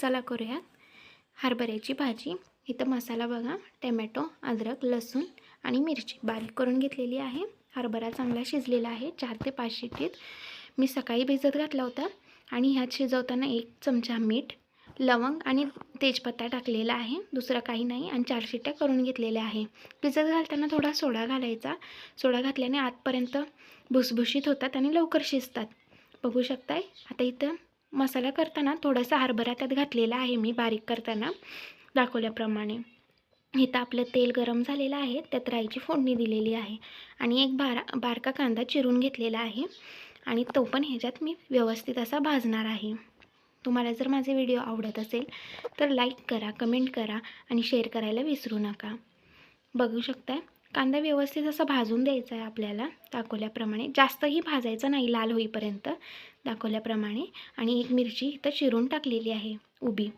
चला करूयात हरभऱ्याची भाजी. इथं मसाला बघा. टमॅटो अद्रक लसूण आणि मिरची. बारीक करून घेतलेली आहे. हरभरा चांगला शिजलेला आहे. चार ते पाच शिटीत मी सकाळी भिजत घातला होता आणि ह्यात शिजवताना एक चमचा मीठ लवंग आणि तेजपत्ता टाकलेला आहे. दुसरं काही नाही आणि चार शिट्ट्या करून घेतलेल्या आहे. भिजत घालताना थोडा सोडा घालायचा. सोडा घातल्याने आतपर्यंत भुसभुशीत होतात आणि लवकर शिजतात. बघू शकताय? आता इथं मसाला करताना थोडासा हरभरा त्यात घातलेला आहे मी बारीक करताना दाखवल्याप्रमाणे. इथं आपलं तेल गरम झालेलं आहे त्यात राईची फोडणी दिलेली आहे आणि एक बारा बारका कांदा चिरून घेतलेला आहे आणि तो पण ह्याच्यात मी व्यवस्थित असा भाजणार आहे. तुम्हाला जर माझे व्हिडिओ आवडत असेल तर लाईक करा कमेंट करा आणि शेअर करायला विसरू नका. बघू शकताय कांदा व्यवस्थित असा भाजून द्यायचा आहे आपल्याला दाखवल्याप्रमाणे. जास्तही भाजायचा नाही लाल होईपर्यंत. दाखवल्याप्रमाणे आणि एक मिरची इथं चिरून टाकलेली आहे उभी.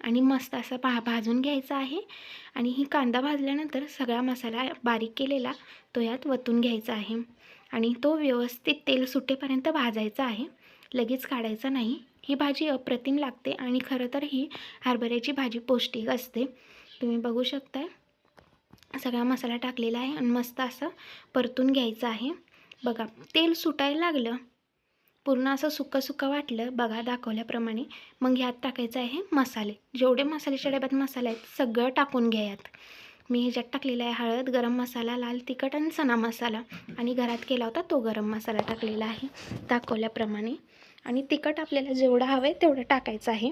आणि मस्त असा भा भाजून घ्यायचा आहे. आणि ही कांदा भाजल्यानंतर सगळा मसाला बारीक केलेला तो यात वतून घ्यायचा आहे. आणि तो व्यवस्थित तेल सुटेपर्यंत भाजायचा आहे. लगेच काढायचा नाही. ही भाजी अप्रतिम लागते आणि खरं तर ही हरभऱ्याची भाजी पौष्टिक असते. तुम्ही बघू शकताय. सगळा मसाला टाकलेला आहे आणि मस्त असं परतून घ्यायचं आहे. बघा तेल सुटायला लागलं पूर्ण असं सुक्कं सुक्कं वाटलं बघा दाखवल्याप्रमाणे. मग ह्यात टाकायचं आहे मसाले. जेवढे मसाल्याच्या डब्यात मसाले आहेत सगळं टाकून घ्या यात. मी ह्याच्यात टाकलेला आहे हळद गरम मसाला लाल तिखट आणि सणा मसाला. आणि घरात केला होता तो गरम मसाला टाकलेला आहे दाखवल्याप्रमाणे. आणि तिखट आपल्याला जेवढं हवं आहे तेवढं टाकायचं आहे.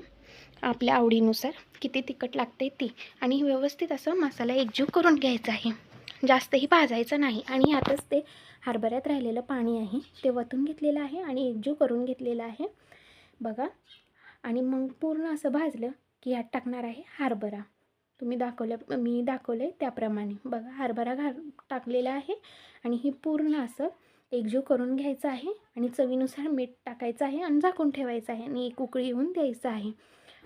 आपल्या आवडीनुसार किती तिखट लागते ती. आणि व्यवस्थित असं मसाला एकजीव करून घ्यायचा आहे. जास्तही भाजायचं नाही. आणि ह्यातच ते हरभऱ्यात राहिलेलं पाणी आहे ते वतून घेतलेलं आहे आणि एकजीव करून घेतलेलं आहे. बघा. आणि मग पूर्ण असं भाजलं की ह्यात टाकणार आहे हरभरा. तुम्ही दाखवल्या मी दाखवलं आहे त्याप्रमाणे. बघा हरभरा घाल टाकलेला आहे आणि हे पूर्ण असं एकजीव करून घ्यायचं आहे आणि चवीनुसार मीठ टाकायचं आहे आणि झाकून ठेवायचं आहे आणि एक उकळी येऊन द्यायचं आहे.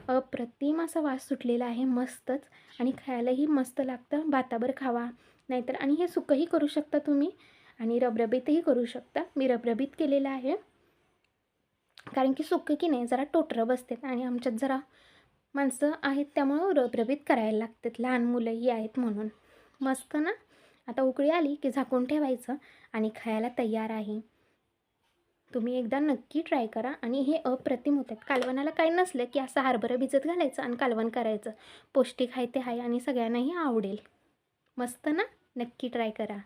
अप्रतिम असा वास सुटलेला आहे मस्तच. आणि खायलाही मस्त लागतं. भाताबर खावा. नाहीतर आणि हे सुकंही करू शकता तुम्ही आणि रबरबीतही करू शकता. मी रबरबीत केलेलं आहे. कारण की सुकं की नाही जरा टोटरं बसतात आणि आमच्यात जरा माणसं आहेत त्यामुळं रबरबीत करायला लागतात. लहान मुलंही आहेत म्हणून. मस्त ना? आता उकळी आली की झाकून ठेवायचं आणि खायला तयार आहे. तुम्ही एकदा नक्की ट्राय करा आणि हे अप्रतिम होतात. कालवणाला काही नसलं की असं हरभरं भिजत घालायचं आणि कालवण करायचं. पौष्टिक आहे ते आहे आणि सगळ्यांनाही आवडेल. मस्त ना? नक्की ट्राय करा.